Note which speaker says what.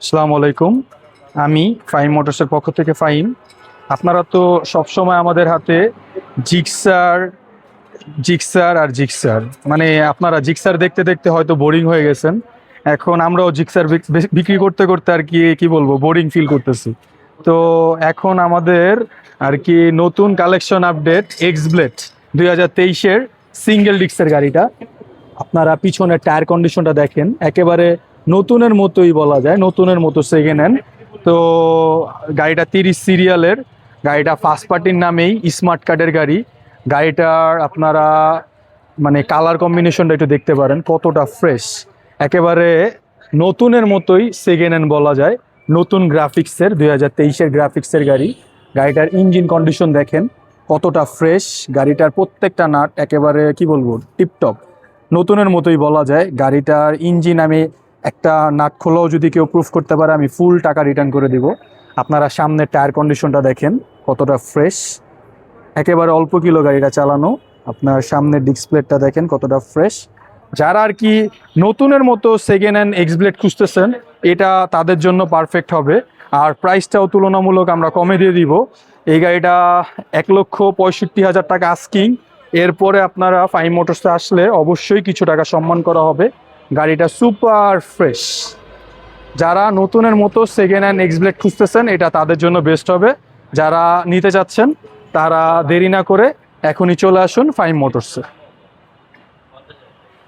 Speaker 1: আসসালামু আলাইকুম। আমি ফাইম মোটরসের পক্ষ থেকে ফাইম আপনারা তো সবসময় আমাদের হাতে জিক্সার জিক্সার আর জিক্সার। মানে আপনারা জিক্সার দেখতে দেখতে হয়তো বোরিং হয়ে গেছেন। এখন আমরাও জিক্সার বিক- বিক- বিক্রি করতে করতে আর কি কি বলব বোরিং ফিল করতেছি। তো এখন আমাদের আর কি নতুন কালেকশন আপডেট এক্স ব্লেড দুই হাজার তেইশের সিঙ্গেল ডিক্সের গাড়িটা। আপনারা পিছনের টায়ার কন্ডিশনটা দেখেন। একেবারে নতুনের মতোই বলা যায়, নতুনের মতো সেকেন্ড হ্যান্ড তো গাড়িটা তিরিশ সিরিয়ালের গাড়িটা ফার্স্ট পার্টির নামেই স্মার্ট কার্ডের গাড়ি। গাড়িটার আপনারা মানে কালার কম্বিনেশনটা একটু দেখতে পারেন, কতটা ফ্রেশ একেবারে নতুনের মতোই সেকেন্ড হ্যান্ড বলা যায়, নতুন গ্রাফিক্সের দুই হাজার তেইশের গ্রাফিক্সের গাড়ি। গাড়িটার ইঞ্জিন কন্ডিশন দেখেন, কতটা ফ্রেশ গাড়িটার প্রত্যেকটা নাট একেবারে, কি বলব টিপটপ নতুনের মতোই বলা যায়, গাড়িটার ইঞ্জিন আমি একটা নাট খোলাও যদি কেউ প্রুফ করতে পারে, আমি ফুল টাকা রিটার্ন করে দিব। আপনারা সামনে টায়ার কন্ডিশনটা দেখেন, কতটা ফ্রেশ একেবারে অল্প কিলো গাড়িটা চালানো। আপনার সামনের ডিসপ্লেটটা দেখেন, কতটা ফ্রেশ যারা আর কি নতুনের মতো সেকেন্ড হ্যান্ড এক্সব্লেড খুঁজতেছেন, এটা তাদের জন্য পারফেক্ট হবে। আর প্রাইসটাও তুলনামূলক আমরা কমে দিয়ে দিব। এই গাড়িটা এক লক্ষ পঁয়ষট্টি হাজার টাকা আস্কিং এরপরে আপনারা ফাইভ মোটরসে আসলে অবশ্যই কিছু টাকা সম্মান করা হবে। গাড়িটা সুপার ফ্রেশ। যারা নতুনের মতো সেকেন্ড হ্যান্ড এক্সব্লেড খুঁজতেছেন, এটা তাদের জন্য বেস্ট হবে। যারা নিতে চাচ্ছেন, তারা দেরি না করে এখনই চলে আসুন ফাইভ মোটরসে